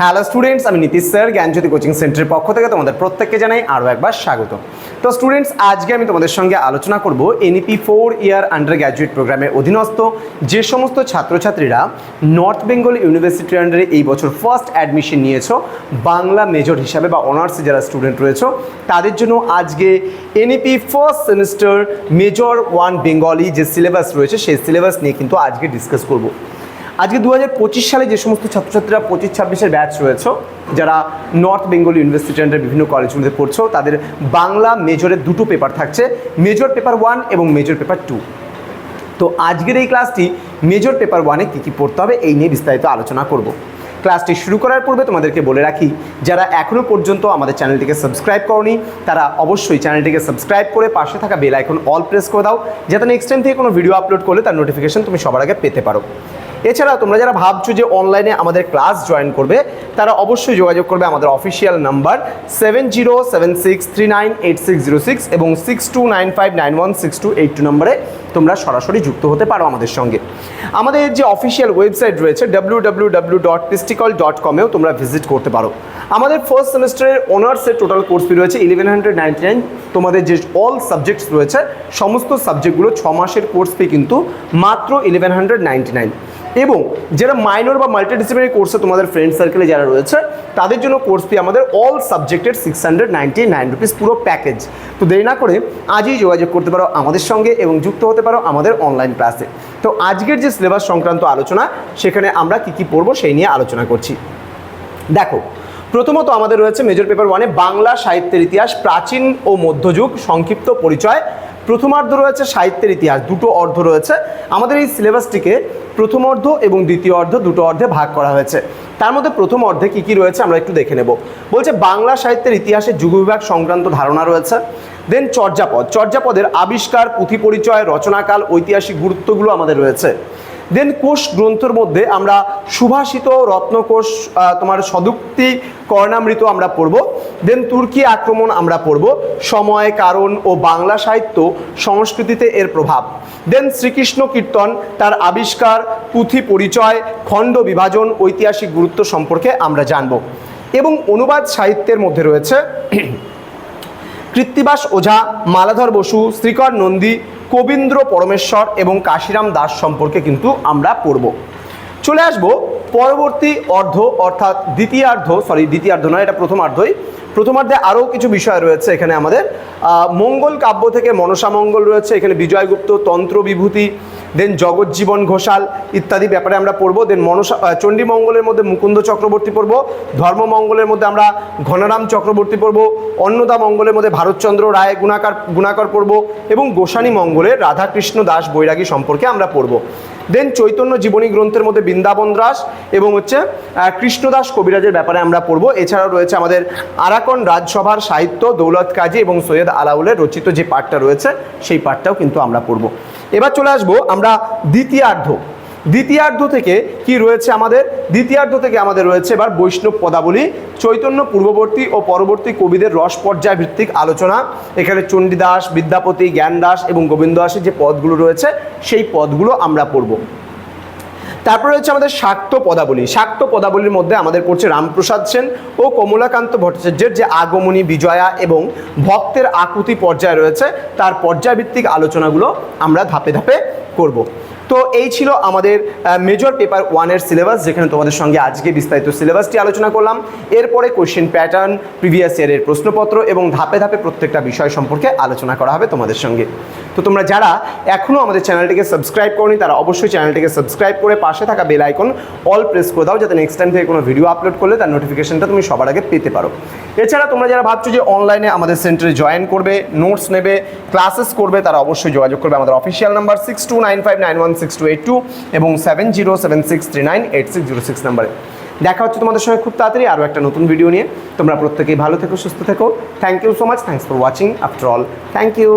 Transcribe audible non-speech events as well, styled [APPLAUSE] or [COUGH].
Hello students আমি Nitish sir, জ্ঞানজ্যোতি coaching সেন্টারের পক্ষ থেকে তোমাদের প্রত্যেককে জানাই আরও একবার স্বাগত। তো স্টুডেন্টস আজকে আমি তোমাদের সঙ্গে আলোচনা করব NEP four year under graduate প্রোগ্রামের অধীনস্থ যে সমস্ত ছাত্রছাত্রীরা নর্থ বেঙ্গল ইউনিভার্সিটির আন্ডারে এই বছর ফার্স্ট অ্যাডমিশন নিয়েছো, বাংলা মেজর হিসাবে বা অনার্সে যারা স্টুডেন্ট রয়েছে, তাদের জন্য আজকে NEP first semester major one Bengali যে সিলেবাস রয়েছে, সেই সিলেবাস নিয়ে কিন্তু আজকে ডিসকাস করব। আজকে দু হাজার পঁচিশ সালে যে সমস্ত ছাত্রছাত্রীরা পঁচিশ, ছাব্বিশের ব্যাচ রয়েছে, যারা নর্থ বেঙ্গল ইউনিভার্সিটি বিভিন্ন কলেজগুলোতে পড়ছো, তাদের বাংলা মেজরের দুটো পেপার থাকছে মেজর পেপার ওয়ান এবং মেজর পেপার টু তো আজকের এই ক্লাসটি মেজর পেপার ওয়ানে কী কী পড়তে হবে, এই নিয়ে বিস্তারিত আলোচনা করব। ক্লাসটি শুরু করার পূর্বে তোমাদেরকে বলে রাখি, যারা এখনও পর্যন্ত আমাদের চ্যানেলটিকে সাবস্ক্রাইব করনি, তারা অবশ্যই চ্যানেলটিকে সাবস্ক্রাইব করে পাশে থাকা বেল আইকন অল প্রেস করে দাও, যাতে নেক্সট টাইম থেকে কোনো ভিডিও আপলোড করলে তার নোটিফিকেশন তুমি সবার আগে পেতে পারো। এছাড়া তোমরা যারা ভাবছ যে অনলাইনে আমাদের ক্লাস জয়েন করবে, তারা অবশ্যই যোগাযোগ করবে আমাদের official number seven zero seven six three nine eight six zero six এবং six two nine five nine one six two eight two নম্বরে তোমরা সরাসরি যুক্ত হতে পারো আমাদের সঙ্গে। আমাদের যে অফিসিয়াল ওয়েবসাইট রয়েছে ডাব্লিউ ডাব্লিউ ডাব্লিউ ডট পিস্টিকল ডট কমেও তোমরা ভিজিট করতে পারো। আমাদের ফার্স্ট সেমিস্টারের অনার্সের টোটাল কোর্স ফি রয়েছে ইলেভেন হান্ড্রেড নাইনটি নাইন তোমাদের যে অল সাবজেক্টস রয়েছে, সমস্ত সাবজেক্টগুলো ছ মাসের কোর্স ফি কিন্তু মাত্র ইলেভেন হান্ড্রেড নাইনটি নাইন এবং যারা মাইনর বা মাল্টিডিসিপ্লিনারি কোর্সে তোমাদের ফ্রেন্ড সার্কেলে যারা রয়েছে, তাদের জন্য কোর্স ফি আমাদের অল সাবজেক্টের six hundred ninety nine rupees পুরো প্যাকেজ তো দেরি না করে আজই যোগাযোগ করতে পারো আমাদের সঙ্গে এবং যুক্ত হতে পারো আমাদের অনলাইন ক্লাসে তো আজকের যে সিলেবাস সংক্রান্ত আলোচনা, সেখানে আমরা কী কী পড়ব সেই নিয়ে আলোচনা করছি। দেখো, প্রথমত আমাদের রয়েছে মেজর পেপার ওয়ানে বাংলা সাহিত্যের ইতিহাস, প্রাচীন ও মধ্যযুগ, সংক্ষিপ্ত পরিচয় প্রথমার্ধ রয়েছে সাহিত্যের ইতিহাস, দুটো অর্ধ রয়েছে। আমাদের এই সিলেবাসটিকে প্রথম অর্ধ এবং দ্বিতীয় অর্ধ দুটো অর্ধে ভাগ করা হয়েছে। তার মধ্যে প্রথম অর্ধে কী কী রয়েছে আমরা একটু দেখে নেব। বলছে বাংলা সাহিত্যের ইতিহাসে যুগবিভাগ সংক্রান্ত ধারণা রয়েছে। দেন চর্যাপদ, চর্যাপদের আবিষ্কার, পুঁথি পরিচয়, রচনাকাল, ঐতিহাসিক গুরুত্বগুলো আমাদের রয়েছে। দেন কোষ গ্রন্থর মধ্যে আমরা সুভাষিত রত্নকোষ তোমার সদুক্তি, কর্ণামৃত আমরা পড়ব। দেন তুর্কি আক্রমণ আমরা পড়ব। সময়, কারণ ও বাংলা সাহিত্য সংস্কৃতিতে এর প্রভাব। দেন শ্রীকৃষ্ণ কীর্তন, তার আবিষ্কার, পুঁথি পরিচয়, খণ্ড বিভাজন, ঐতিহাসিক গুরুত্ব সম্পর্কে আমরা জানব। এবং অনুবাদ সাহিত্যের মধ্যে রয়েছে [CLEARS THROAT] কৃত্তিবাস ওঝা, মালাধর বসু, শ্রীকর নন্দী কবীন্দ্র পরমেশ্বর এবং কাশিরাম দাস সম্পর্কে কিন্তু আমরা পড়ব। চলে আসব পরবর্তী অর্ধ অর্থাৎ দ্বিতীয়ার্ধ সরি দ্বিতীয়ার্ধ নয়, এটা প্রথমার্ধই প্রথমার্ধে আরও কিছু বিষয় রয়েছে এখানে আমাদের। মঙ্গল কাব্য থেকে মনসামঙ্গল রয়েছে, এখানে বিজয়গুপ্ত তন্ত্র বিভূতি দেন জগজ্জীবন ঘোষাল ইত্যাদি ব্যাপারে আমরা পড়ব। দেন মনসা চণ্ডীমঙ্গলের মধ্যে মুকুন্দ চক্রবর্তী পড়ব। ধর্মমঙ্গলের মধ্যে আমরা ঘনারাম চক্রবর্তী পড়ব। অন্নদা মঙ্গলের মধ্যে ভারতচন্দ্র রায় গুণাকার গুণাকর পড়ব এবং গোসানী মঙ্গলের রাধাকৃষ্ণ দাস বৈরাগী সম্পর্কে আমরা পড়ব। দেন চৈতন্য জীবনী গ্রন্থের মধ্যে বৃন্দাবন দাস এবং হচ্ছে কৃষ্ণদাস কবিরাজের ব্যাপারে আমরা পড়ব। এছাড়াও রয়েছে আমাদের আরাকন রাজসভার সাহিত্য, দৌলত কাজী এবং সৈয়দ আলাউলের রচিত যে পাঠটা রয়েছে, সেই পাঠটাও কিন্তু আমরা পড়ব। এবার চলে আসব আমরা দ্বিতীয়ার্ধ। দ্বিতীয়ার্ধ থেকে কি রয়েছে আমাদের? দ্বিতীয়ার্ধ থেকে আমাদের রয়েছে এবার বৈষ্ণব পদাবলী, চৈতন্য পূর্ববর্তী ও পরবর্তী কবিদের রস পর্যায় ভিত্তিক আলোচনা। এখানে চণ্ডীদাস, বিদ্যাপতি, জ্ঞানদাস এবং গোবিন্দ দাসের যে পদগুলো রয়েছে, সেই পদগুলো আমরা পড়ব। তারপরে রয়েছে আমাদের শাক্ত পদাবলী। শাক্ত পদাবলীর মধ্যে আমাদের পড়ছে রামপ্রসাদ সেন ও কমলাকান্ত ভট্টাচার্যের যে আগমনী বিজয়া এবং ভক্তের আকুতি পর্যায়ে রয়েছে, তার পর্যায়ভিত্তিক আলোচনাগুলো আমরা ধাপে ধাপে করব। তো এই ছিল আমাদের মেজর পেপার ওয়ানের সিলেবাস যেখানে তোমাদের সঙ্গে আজকে বিস্তারিত সিলেবাসটি আলোচনা করলাম। এরপরে কোশ্চেন প্যাটার্ন প্রিভিয়াস ইয়ারের প্রশ্নপত্র এবং ধাপে ধাপে প্রত্যেকটা বিষয় সম্পর্কে আলোচনা করা হবে তোমাদের সঙ্গে। তো তোমরা যারা এখনও আমাদের চ্যানেলটিকে সাবস্ক্রাইব করনি, তারা অবশ্যই চ্যানেলটিকে সাবস্ক্রাইব করে পাশে থাকা বেল আইকন অল প্রেস করে দাও, যাতে নেক্সট টাইম থেকে কোনো ভিডিও আপলোড করলে তার নোটিফিকেশনটা তুমি সবার আগে পেতে পারো। এছাড়া তোমরা যারা ভাবছ যে অনলাইনে আমাদের সেন্টারে জয়েন করবে নোটস নেবে ক্লাসেস করবে, তারা অবশ্যই যোগাযোগ করবে আমাদের official number six two nine five nine one six two eight two এবং seven zero seven six three nine eight six zero six নাম্বারে। দেখা হচ্ছে তোমাদের সঙ্গে খুব তাড়াতাড়ি আরও একটা নতুন ভিডিও নিয়ে। তোমরা প্রত্যেকেই ভালো থেকো, সুস্থ থেকো। Thank you so much thanks for watching after all thank you